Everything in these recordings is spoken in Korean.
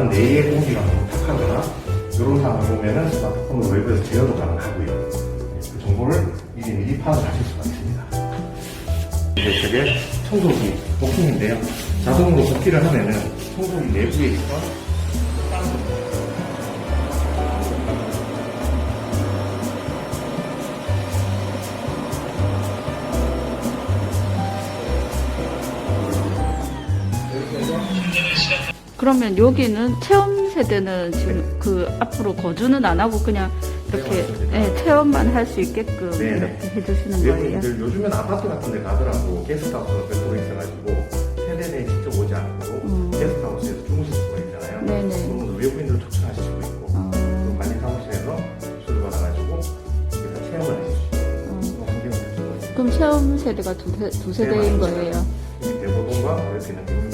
집안 내의 공기가 너무 탁하거나 이런 상황을 보면은 스마트폰으로 웹에서 제어도 가능하고요. 네, 그 정보를 미리 미리 파악을 하실 수가 있습니다. 이제 저게 청소기 복층인데요. 자동으로 복귀를 하면은 청소기 내부에 있던 그러면 여기는 체험 세대는 지금 그 앞으로 거주는 안 하고 그냥 이렇게 네. 예, 체험만 할 수 있게끔 네, 네. 이렇게 해주시는 거예요. 외국인들 요즘엔 아파트 같은 데 가더라도 게스트하우스가 별도로 있어가지고 세대에 직접 오지 않고 음. 게스트하우스에서 주무실 수가 있잖아요. 네네. 그러면 외국인들 수가 있고 어, 또 관리 사무실에서 수를 받아가지고 여기서 체험을 하실 수 있고 어. 그런 환경을 가지고 있습니다. 그럼 체험 세대가 두, 세, 두 세대인 네. 거예요. 대보동과 이렇게 경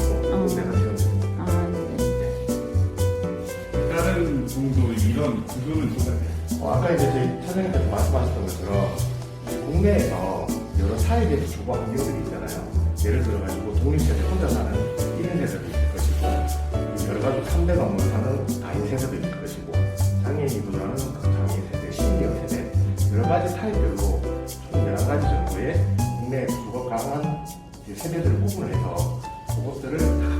이런 구조는 똑같아요. 어, 아까 이제 저희 차장님께서 말씀하셨던 것처럼 국내에서 여러 사회적 주거 환경들이 있잖아요. 예를 들어가지고 독립세대 혼자 사는 1인 세대도 있을 것이고 여러 가지 3대 건물 사는 4인 세대도 있을 것이고 장애인 이 구조하는 장애인 세대, 시니어 세대 여러 가지 타입별로 총 11가지 정도의 국내 가능한 이제 세대들을 구분을 해서 그것들을 다.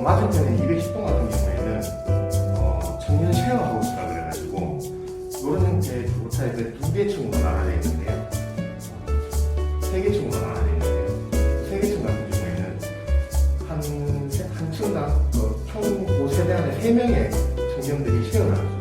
그 맞은편에 210동 같은 경우에는 어, 청년 쉐어하우스라 그래가지고 이런 형태의 주거 타입에 두 개 층으로 나눠져 있는데요. 세 개 층으로 나눠져 있는데요. 세 개 층 같은 경우에는 한, 세- 한 층당 그 총그 세대 안에 세 명의 청년들이 쉐어를 할수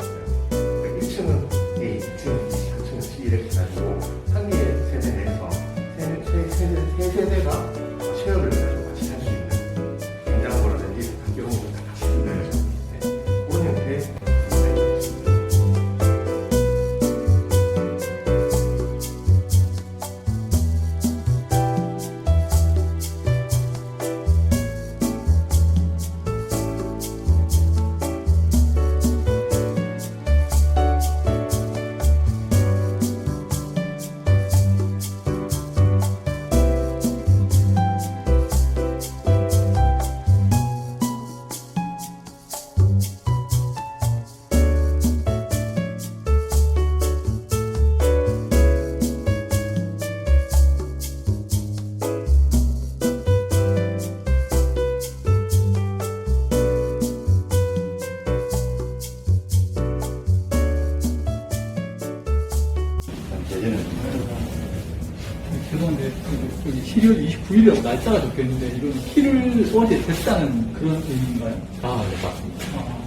12월 29일이라고 날짜가 적혀 있는데 이건 키를 어제 됐다는 그런 의미인가요? 아, 네, 맞습니다. 아,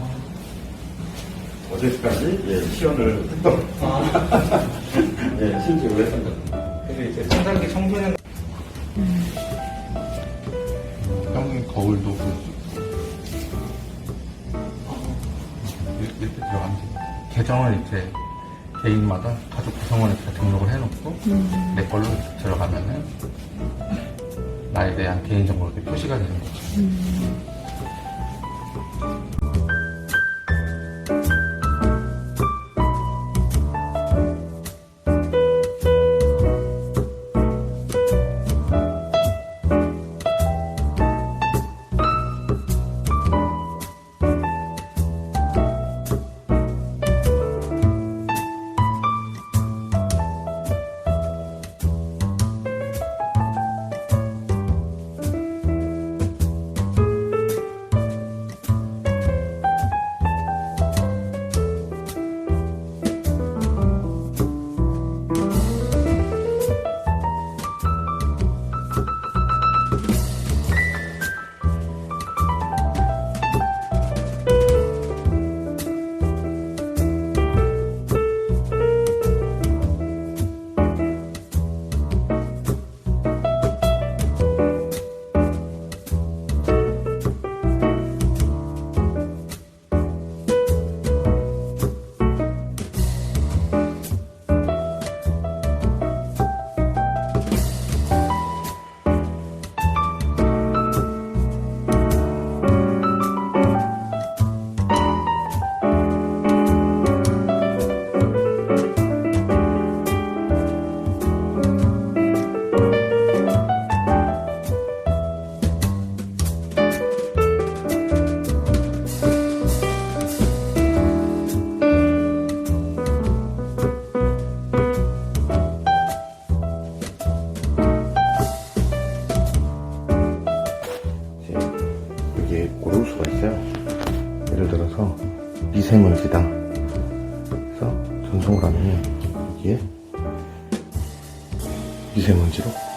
어제까지 예, 시연을 했던, 아, 예, 했던 겁니다. 근데 이제 청산기 청소년 형 거울도 볼 수 있고 이렇게, 이렇게 들어가면. 계정을 이제 개인마다 가족 구성원에 다 등록을 해놓고 내 걸로 들어가면은 나에 대한 개인정보가 이렇게 표시가 되는 거죠. 전 미세먼지로